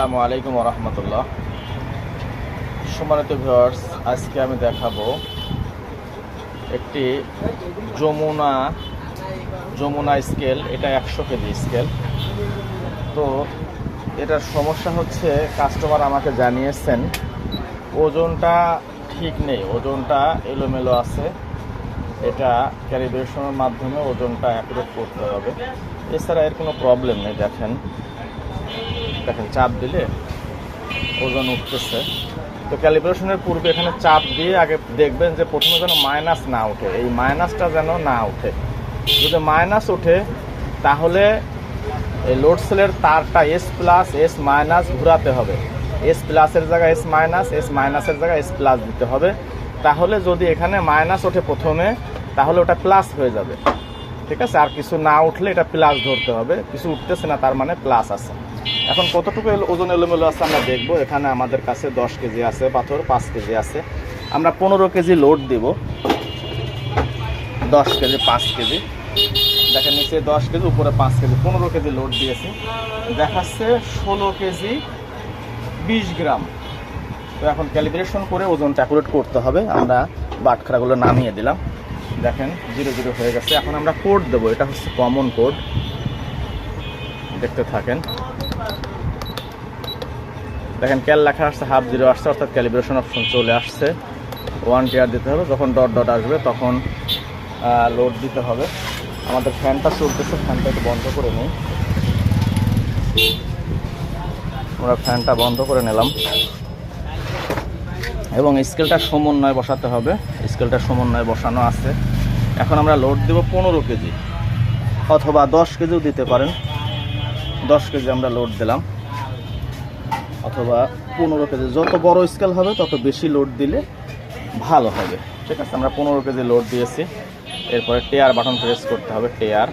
আসসালামু আলাইকুম রহমতুল্লাহ। সম্মানিত ভিউয়ার্স, আজকে আমি দেখাবো একটি যমুনা যমুনা স্কেল, এটা একশো কেজি স্কেল। তো এটার সমস্যা হচ্ছে, কাস্টমার আমাকে জানিয়েছেন, ওজনটা ঠিক নেই, ওজনটা এলোমেলো আছে। এটা ক্যালিব্রেশনের মাধ্যমে ওজনটা অ্যাকুরেট করতে হবে। এছাড়া এর কোনো প্রবলেম নেই, দেখেন। দেখেন, চাপ দিলে ওজন উঠতেছে। তো ক্যালিব্রেশনের পূর্বে এখানে চাপ দিয়ে আগে দেখবেন যে প্রথমে যেন মাইনাস না ওঠে এই মাইনাসটা যেন না ওঠে যদি মাইনাস ওঠে তাহলে এই লোড সেলের তারটা এস প্লাস এস মাইনাস ঘোরাতে হবে। এস প্লাসের জায়গায় এস মাইনাস এস মাইনাসের জায়গায় এস প্লাস দিতে হবে। তাহলে যদি এখানে মাইনাস ওঠে প্রথমে, তাহলে ওটা প্লাস হয়ে যাবে। ঠিক আছে? আর কিছু না উঠলে এটা প্লাস ধরতে হবে। কিছু উঠতেছে না, তার মানে প্লাস আছে। এখন কতটুকু ওজন এলোমেলো আছে আমরা দেখব। এখানে আমাদের কাছে দশ কেজি আছে, পাথর পাঁচ কেজি আছে। আমরা পনেরো কেজি লোড দিব। দশ কেজি, পাঁচ কেজি। দেখেন নিচে দশ কেজি, উপরে পাঁচ কেজি। পনেরো কেজি লোড দিয়েছি। দেখাচ্ছে ষোলো কেজি, বিশ গ্রাম। তো এখন ক্যালিব্রেশন করে ওজন অ্যাকুরেট করতে হবে। আমরা বাটখারাগুলো নামিয়ে দিলাম। দেখেন, জিরো জিরো হয়ে গেছে। এখন আমরা কোড দেবো। এটা হচ্ছে কমন কোড। দেখতে থাকেন। দেখেন, ক্যাল লেখা আসছে হাফ জিরো আসছে, অর্থাৎ ক্যালিব্রেশন অপশন চলে আসছে। ওয়ান টিয়ার দিতে হবে, যখন ডট ডট আসবে তখন লোড দিতে হবে। আমাদের ফ্যানটা চলতেছে ফ্যানটা একটু বন্ধ করে নিই। আমরা ফ্যানটা বন্ধ করে নিলাম। এবং স্কেলটা সমন্বয় বসাতে হবে। স্কেলটা সমন্বয় বসানো আছে। এখন আমরা লোড দেব পনেরো কেজি, অথবা দশ কেজিও দিতে পারেন। দশ কেজি আমরা লোড দিলাম। অথবা পনেরো কেজি, যত বড় স্কেল হবে, তত বেশি লোড দিলে ভালো হবে। ঠিক আছে, আমরা পনেরো কেজি লোড দিয়েছি। এরপরে টেয়ার বাটন প্রেস করতে হবে টেয়ার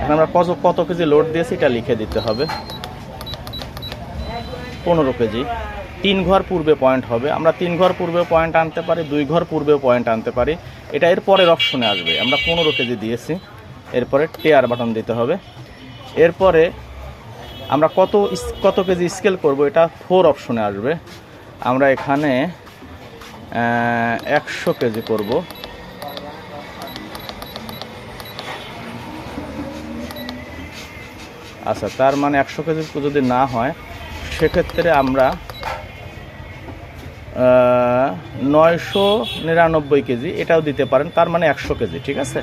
এখন আমরা কত কত কেজি লোড দিয়েছি, এটা লিখে দিতে হবে। পনেরো কেজি। তিন ঘর পূর্বে পয়েন্ট হবে। আমরা তিন ঘর পূর্বে পয়েন্ট আনতে পারি, দুই ঘর পূর্বে পয়েন্ট আনতে পারি। এটা এর পরের অপশনে আসবে। আমরা পনেরো কেজি দিয়েছি। এরপরে টেয়ার বাটন দিতে হবে। এরপরে আমরা কত কত কেজি স্কেল করব এটা ফোর অপশনে আসবে। আমরা এখানে একশো কেজি করব। আচ্ছা তার মানে একশো কেজি যদি না হয়, সেক্ষেত্রে আমরা নয়শো নিরানব্বই কেজি এটাও দিতে পারেন, তার মানে একশো কেজি ঠিক আছে?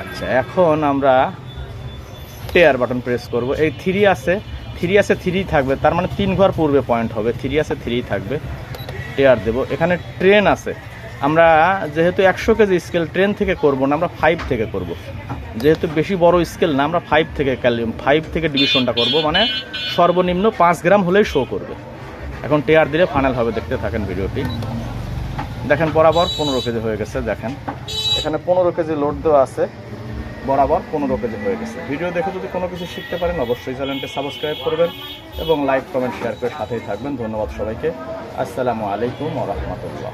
আচ্ছা এখন আমরা টেয়ার বাটন প্রেস করব। এই থ্রি আছে থ্রি আছে থ্রি থাকবে, তার মানে তিন ঘর পূর্বে পয়েন্ট হবে। থ্রি আছে থ্রি থাকবে টেয়ার দেব। এখানে ট্রেন আছে। আমরা যেহেতু একশো কেজি স্কেল ট্রেন থেকে করব না, আমরা ফাইভ থেকে করব। যেহেতু বেশি বড় স্কেল না, আমরা ফাইভ থেকে ক্যালিয়াম ফাইভ থেকে ডিভিশনটা করব মানে সর্বনিম্ন পাঁচ গ্রাম হলেই শো করবে। এখন টেয়ার দিলে ফাইনাল হবে, দেখতে থাকেন ভিডিওটি দেখেন, বরাবর পনেরো কেজি হয়ে গেছে, দেখেন। এখানে পনেরো কেজি লোড দেওয়া আছে, বরাবর পনেরো কেজি হয়ে গেছে। ভিডিও দেখে যদি কোনো কিছু শিখতে পারেন, অবশ্যই চ্যানেলটি সাবস্ক্রাইব করবেন এবং লাইক কমেন্ট শেয়ার করে সাথেই থাকবেন। ধন্যবাদ সবাইকে। আসসালামু আলাইকুম রহমতুল্লাহ।